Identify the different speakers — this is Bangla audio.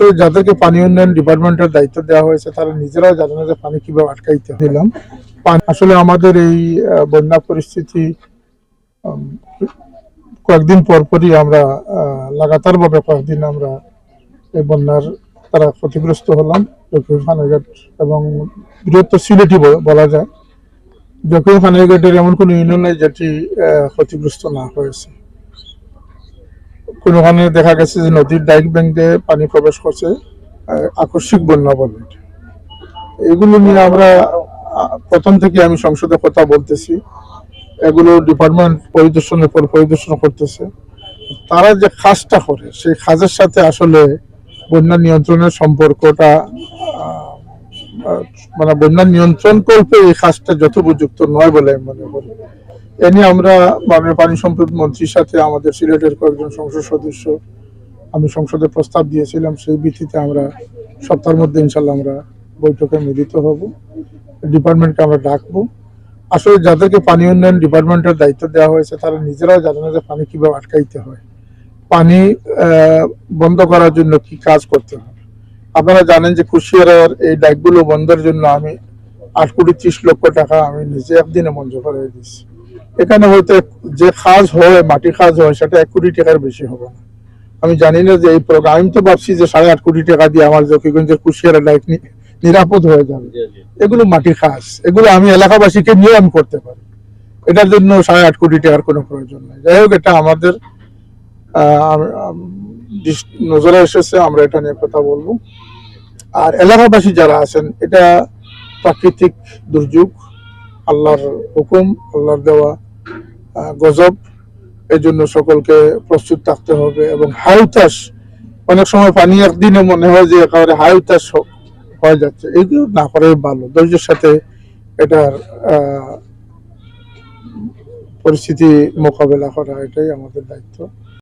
Speaker 1: তো যাদেরকে পানি উন্নয়ন ডিপার্টমেন্টের দায়িত্ব দেওয়া হয়েছে, তারা নিজেরাও জানে না যে পানি কীভাবে আটকাইতে দিলাম। আসলে আমাদের এই বন্যা পরিস্থিতি কয়েকদিন পর পরই আমরা লাগাতার ভাবে কয়েকদিন আমরা এই বন্যার তারা ক্ষতিগ্রস্ত হলাম। দক্ষিণ ফানারঘাট এবং বৃহত্তর সিলেটি বলা যায়। দক্ষিণ ফানারঘাটের এমন কোনো ইউনিয়ন নেই যেটি ক্ষতিগ্রস্ত না হয়েছে। কোনোখানে দেখা গেছে যে নদীর ডাইক ব্যাংকে পানি প্রবেশ করছে আকস্মিক বন্যা বলে। এগুলো নিয়ে আমরা প্রথম থেকে আমি সংসদে কথা বলতেছি। এগুলো ডিপার্টমেন্ট পরিদর্শনের পর পরিদর্শন করতেছে। তারা যে কাজটা করে, সেই কাজের সাথে আসলে বন্যা নিয়ন্ত্রণের সম্পর্কটা মানে বন্যা নিয়ন্ত্রণ কল্পে এই কাজটা যথোপযুক্ত নয় বলে আমি মনে করি। এ নিয়ে আমরা মাননীয় পানি সম্পদ মন্ত্রীর সাথে আমাদের সিলেটের কয়েকজন সংসদ সদস্য আমি সংসদে প্রস্তাব দিয়েছিলাম, সেই ভিত্তিতে আমরা সপ্তাহের মধ্যে ইনশাল্লাহ আমরা বৈঠকে মিলিত হব। ডিপার্টমেন্টকে আমরা ডাকবো। আসলে যাদেরকে পানি উন্নয়ন ডিপার্টমেন্টের দায়িত্ব দেওয়া হয়েছে, তারা নিজেরাও জানে না যে পানি কীভাবে আটকাইতে হয়। পানি বন্ধ করার জন্য কি কাজ করতে হবে আপনারা জানেন যে কুশিয়ারার এই ডাকগুলো বন্ধের জন্য আমি আট কোটি ত্রিশ লক্ষ টাকা আমি নিজে একদিনে মঞ্জুর করে দিয়েছি। এখানে হয়তো যে কাজ হয় মাটি কাজ হয় সেটা এক কোটি টাকার বেশি হবে। না আমি জানি না যে এই প্রোগ্রাম আমি তো ভাবছি যে সাড়ে আট কোটি টাকা দিয়ে আমার জকিগঞ্জের কুশিয়ারা নি- নিরাপদ হয়ে যাবে। এগুলো মাটি খাস এগুলো আমি এলাকাবাসীকে নিয়ে আমি করতে পারি। এটার জন্য সাড়ে আট কোটি টাকার কোনো প্রয়োজন নেই। যাই হোক এটা আমাদের নজরে এসেছে আমরা এটা নিয়ে কথা বলব। আর এলাকাবাসী যারা আছেন এটা প্রাকৃতিক দুর্যোগ। আল্লাহর হুকুম, আল্লাহর দেওয়া গজব এই জন্য সকলকে প্রস্তুত থাকতে হবে এবং হাউতাস অনেক সময় পানি একদিনে মনে হয় যে একেবারে হাউতাস হয়ে যাচ্ছে। এইগুলো না করাই ভালো। ধৈর্যের সাথে এটার পরিস্থিতি মোকাবেলা করা, এটাই আমাদের দায়িত্ব।